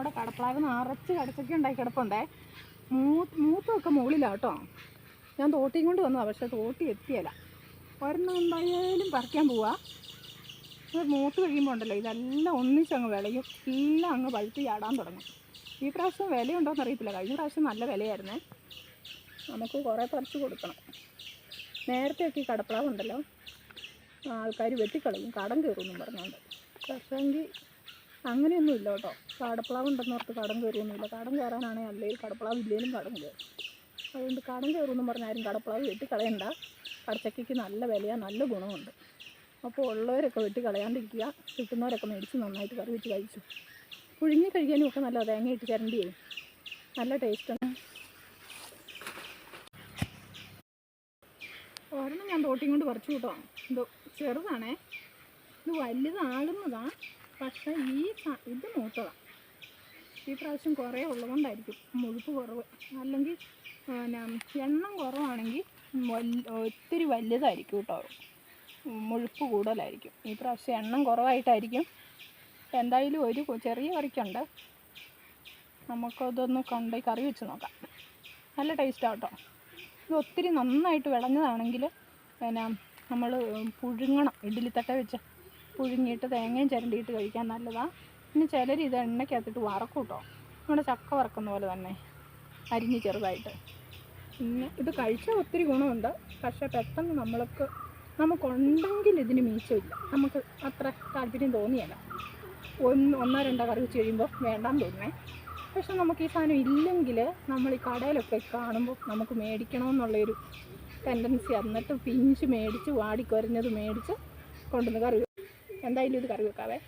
നമ്മുടെ കടപ്ലാവ് നിറച്ച് കടച്ചൊക്കെ ഉണ്ടായി കിടപ്പുണ്ടേ. മൂ മൂത്തൊക്കെ മുകളിലാട്ടോ. ഞാൻ തോട്ടിയും കൊണ്ട് വന്നതാണ് പക്ഷെ തോട്ടി എത്തിയല്ല. ഒരെണ്ണം എന്തായാലും പറിക്കാൻ പോവാ. മൂത്ത് കഴിയുമ്പോൾ ഉണ്ടല്ലോ ഇതെല്ലാം ഒന്നിച്ചങ്ങ് വിളയും. എല്ലാം അങ്ങ് പഴുത്ത് ചാടാൻ തുടങ്ങും. ഈ പ്രാവശ്യം വിലയുണ്ടോയെന്ന് അറിയത്തില്ല. കഴിഞ്ഞ പ്രാവശ്യം നല്ല വിലയായിരുന്നേ. നമുക്ക് കുറേ പറിച്ചു കൊടുക്കണം. നേരത്തെയൊക്കെ ഈ കടപ്ലാവ് ഉണ്ടല്ലോ ആൾക്കാർ വെട്ടിക്കളയും. കടം കയറുമെന്നും പറഞ്ഞുകൊണ്ട്. പക്ഷേങ്കിൽ അങ്ങനെയൊന്നും ഇല്ല കേട്ടോ കടപ്പ്ളാവ് ഉണ്ടെന്ന് ഓർത്ത് കടം കയറിയൊന്നുമില്ല. കടം കയറാനാണെങ്കിൽ അല്ലെങ്കിൽ കടപ്ലാവ് ഇല്ലേലും കടം കയറും. അതുകൊണ്ട് കടം കയറുമെന്നും പറഞ്ഞാലും കടപ്ലാവ് വെട്ടിക്കളയണ്ട. കടച്ചക്കയ്ക്ക് നല്ല വിലയാണ് നല്ല ഗുണമുണ്ട്. അപ്പോൾ ഉള്ളവരൊക്കെ വെട്ടി കളയാണ്ടിരിക്കുക. കിട്ടുന്നവരൊക്കെ മേടിച്ച് നന്നായിട്ട് കറി വെച്ച് കഴിച്ചു. പുഴുങ്ങി കഴിക്കാനും ഒക്കെ നല്ല തേങ്ങ ഇട്ട് ചിരണ്ടിയേ. നല്ല ടേസ്റ്റാണ് ഒരെണ്ണം ഞാൻ തോട്ടിയും കൊണ്ട് പറിച്ചു കൂട്ടോ. എന്തോ ചെറുതാണേ. ഇത് വലുതാകുന്നതാ പക്ഷേ ഈ ഇത് മൂത്തതാണ് ഈ പ്രാവശ്യം കുറേ ഉള്ളതുകൊണ്ടായിരിക്കും മുഴുപ്പ് കുറവ്. അല്ലെങ്കിൽ എണ്ണം കുറവാണെങ്കിൽ ഒത്തിരി വലുതായിരിക്കും കേട്ടോ. മുഴുപ്പ് കൂടുതലായിരിക്കും. ഈ പ്രാവശ്യം എണ്ണം കുറവായിട്ടായിരിക്കും. എന്തായാലും ഒരു ചെറിയ കറിക്കുണ്ട്. നമുക്കതൊന്ന് കണ്ട് കറി വെച്ച് നോക്കാം. നല്ല ടേസ്റ്റാണ് കേട്ടോ. ഇത് ഒത്തിരി നന്നായിട്ട് വിളഞ്ഞതാണെങ്കിൽ പിന്നെ നമ്മൾ പുഴുങ്ങണം ഇഡ്ഡലിത്തട്ട വെച്ച്. പുഴുങ്ങിയിട്ട് തേങ്ങയും ചിരണ്ടിയിട്ട് കഴിക്കാൻ നല്ലതാണ് പിന്നെ ചിലർ ഇത് എണ്ണയ്ക്കകത്തിട്ട് വറക്കും കേട്ടോ നമ്മുടെ ചക്ക വറക്കുന്ന പോലെ തന്നെ അരിഞ്ഞ് ചെറുതായിട്ട്. പിന്നെ ഇത് കഴിച്ചാൽ ഒത്തിരി ഗുണമുണ്ട്. പക്ഷേ പെട്ടെന്ന് നമ്മൾക്ക് നമുക്കുണ്ടെങ്കിൽ ഇതിന് മീച്ചമില്ല. നമുക്ക് അത്ര താല്പര്യം തോന്നിയല്ല ഒന്ന് ഒന്നോ രണ്ടോ കറി വെച്ച് കഴിയുമ്പോൾ വേണ്ടാന്ന് തോന്നുന്നേ. പക്ഷെ നമുക്ക് ഈ സാധനം ഇല്ലെങ്കിൽ നമ്മൾ ഈ കടയിലൊക്കെ കാണുമ്പോൾ നമുക്ക് മേടിക്കണമെന്നുള്ളൊരു ടെൻഡൻസി എന്നിട്ട് പിഞ്ച് മേടിച്ച് വാടിക്കുരഞ്ഞത് മേടിച്ച് കൊണ്ടുവന്ന് കറി എന്തായാലും ഇത് കറി വെക്കാവേ.